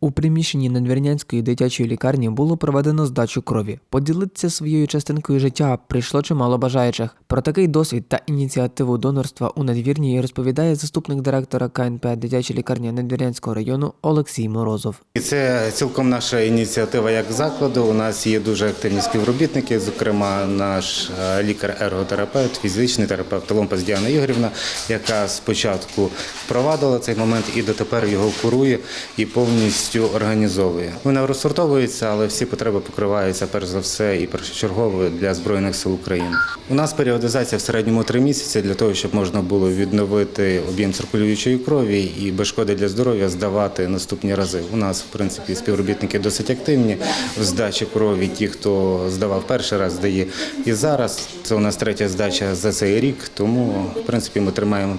У приміщенні Надвірнянської дитячої лікарні було проведено здачу крові. Поділитися своєю частинкою життя прийшло чимало бажаючих. Про такий досвід та ініціативу донорства у надвірні розповідає заступник директора КНП дитячої лікарні Надвірнянського району Олексій Морозов. Це цілком наша ініціатива як закладу. У нас є дуже активні співробітники, зокрема, наш е, лікар-ерготерапевт, фізичний терапевт Ломпас Діана Ігорівна, яка спочатку впровадила цей момент і дотепер його курує і повністю організовує. Вона розсортовується, але всі потреби покриваються перш за все і першочергово для збройних сил України. У нас періодизація в середньому три місяці для того, щоб можна було відновити об'єм циркулюючої крові і без шкоди для здоров'я здавати наступні рази. У нас, в принципі, співробітники досить активні в здачі крові. Ті, хто здавав перший раз, здає і зараз. Це у нас третя здача за цей рік. Тому, в принципі, ми тримаємо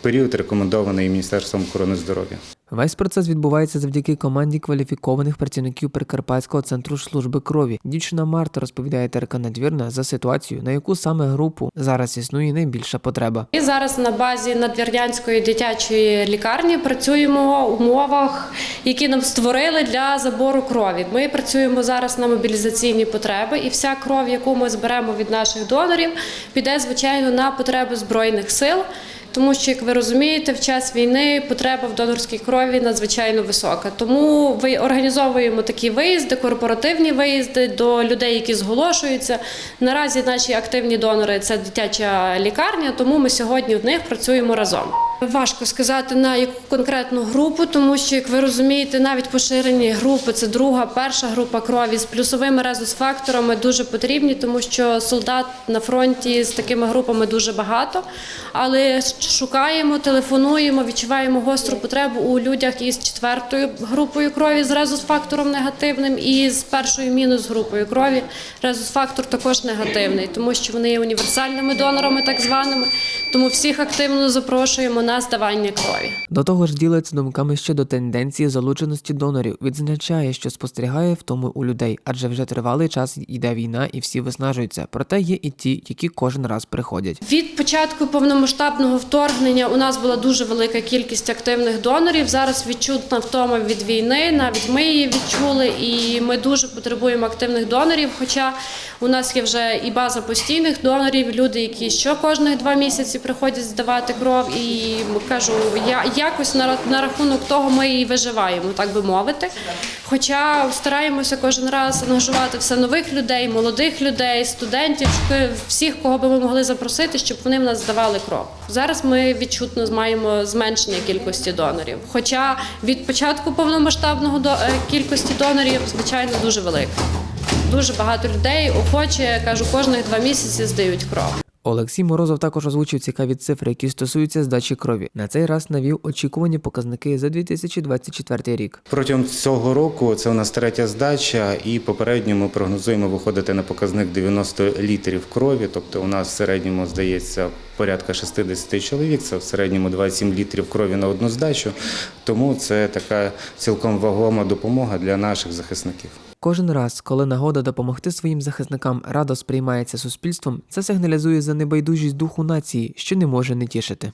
період рекомендований Міністерством охорони здоров'я. Весь процес відбувається завдяки команді кваліфікованих працівників Прикарпатського центру служби крові. Дівчина Марта розповідає ТРК Надвірна за ситуацію, на яку саме групу зараз існує найбільша потреба. І зараз на базі Надвірнянської дитячої лікарні працюємо в умовах, які нам створили для забору крові. Ми працюємо зараз на мобілізаційні потреби, і вся кров, яку ми зберемо від наших донорів, піде звичайно на потреби збройних сил. Тому що, як ви розумієте, в час війни потреба в донорській крові надзвичайно висока. Тому ви організовуємо такі виїзди, корпоративні виїзди до людей, які зголошуються. Наразі наші активні донори це дитяча лікарня, тому ми сьогодні в них працюємо разом. Важко сказати на яку конкретну групу, тому що, як ви розумієте, навіть поширені групи це друга, перша група крові з плюсовими резус-факторами дуже потрібні, тому що солдат на фронті з такими групами дуже багато. Але шукаємо, телефонуємо, відчуваємо гостру потребу у людях із четвертою групою крові з резус-фактором негативним і з першою мінус групою крові. Резус-фактор також негативний, тому що вони є універсальними донорами, так званими. Тому всіх активно запрошуємо на здавання крові. До того ж, ділиться думками щодо тенденції залученості донорів. Відзначає, що спостерігає в тому у людей, адже вже тривалий час йде війна і всі виснажуються. Проте є і ті, які кожен раз приходять. Від початку повномасштабного вторгнення у нас була дуже велика кількість активних донорів. Зараз відчутна втома від війни. Навіть ми її відчули, і ми дуже потребуємо активних донорів. Хоча у нас є вже і база постійних донорів, люди, які що кожних два місяці приходять здавати кров. І кажу, я якось на, на рахунок того ми і виживаємо, так би мовити. Хоча стараємося кожен раз ангажувати все нових людей, молодих людей, студентів, всіх, кого би ми могли запросити, щоб вони в нас здавали кров. Зараз ми відчутно маємо зменшення кількості донорів. Хоча від початку повномасштабного до е, кількості донорів, звичайно, дуже велика. Дуже багато людей охоче, кажу, кожних два місяці здають кров. Олексій Морозов також озвучив цікаві цифри, які стосуються здачі крові. На цей раз навів очікувані показники за 2024 рік. Протягом цього року це у нас третя здача, і попередньо ми прогнозуємо виходити на показник 90 літрів крові. Тобто у нас в середньому здається порядка 60 чоловік. Це в середньому 27 літрів крові на одну здачу. Тому це така цілком вагома допомога для наших захисників. Кожен раз, коли нагода допомогти своїм захисникам радо сприймається суспільством, це сигналізує за небайдужість духу нації, що не може не тішити.